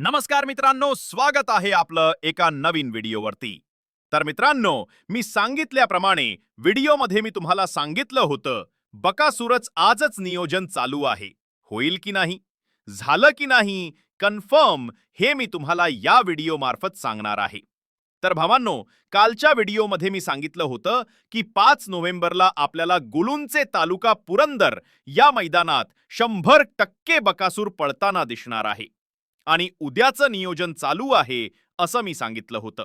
नमस्कार मित्रांनो स्वागत आहे आपलं एका नवीन व्हिडिओवरती. तर मित्रांनो मी सांगितल्याप्रमाणे व्हिडिओमध्ये मी तुम्हाला सांगितलं होतं बकासूरच आजच नियोजन चालू आहे. होईल की नाही? झालं की नाही? कन्फर्म हे मी तुम्हाला या व्हिडिओ मार्फत सांगणार आहे. तर भावांनो कालच्या व्हिडिओमध्ये मी सांगितलं होतं की पाच नोव्हेंबरला आपल्याला गुलुंचे तालुका पुरंदर या मैदानात शंभर टक्के बकासूर पळताना दिसणार आहे. आणि उद्याचं नियोजन चालू आहे असं मी सांगितलं होतं.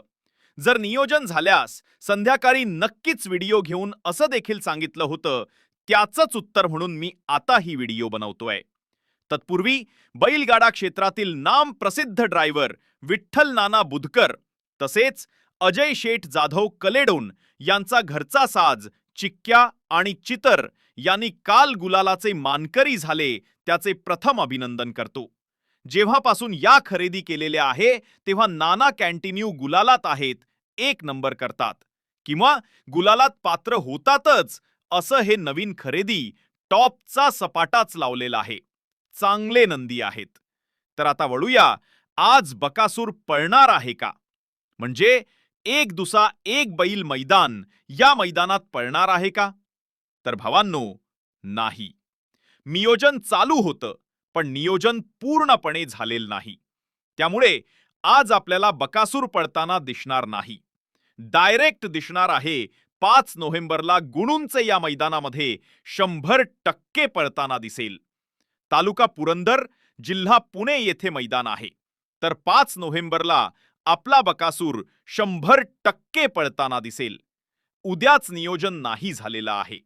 जर नियोजन झाल्यास संध्याकाळी नक्कीच व्हिडिओ घेऊन असं देखील सांगितलं होतं त्याचंच उत्तर म्हणून मी आता ही व्हिडिओ बनवतोय. तत्पूर्वी बैलगाडा क्षेत्रातील नाम प्रसिद्ध ड्रायव्हर विठ्ठल नाना बुधकर तसेच अजय शेठ जाधव कलेडोन यांचा घरचा साज चिक्क्या आणि चितर यांनी काल गुलालाचे मानकरी झाले त्याचे प्रथम अभिनंदन करतो. जेव्हापासून या खरेदी केलेल्या आहे तेव्हा नाना कॅन्टिन्यू गुलालात आहेत एक नंबर करतात. किंवा गुलालात पात्र होतातच असं हे नवीन खरेदी टॉपचा सपाटाच लावलेला आहे. चांगले नंदी आहेत. तर आता वळूया आज बकासूर पळणार आहे का? म्हणजे एक दुसा एक बैल मैदान या मैदानात पळणार आहे का? तर भावांनो नाही. नियोजन चालू होतं. पण नियोजन पूर्णपणे झालेलं नाही. त्यामुळे आज आपल्याला बकासूर पळताना दिसणार नाही. डायरेक्ट दिसणार आहे पाच नोव्हेंबरला गुणुंचे या मैदानामध्ये शंभर टक्के पळताना दिसेल. तालुका पुरंदर जिल्हा पुणे येथे मैदान आहे. तर पाच नोव्हेंबरला आपला बकासूर शंभर टक्के पळताना दिसेल. उद्याच नियोजन नाही झालेलं आहे.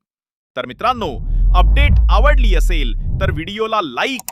तर मित्रांनो अपडेट आवडली असेल तर व्हिडिओला लाईक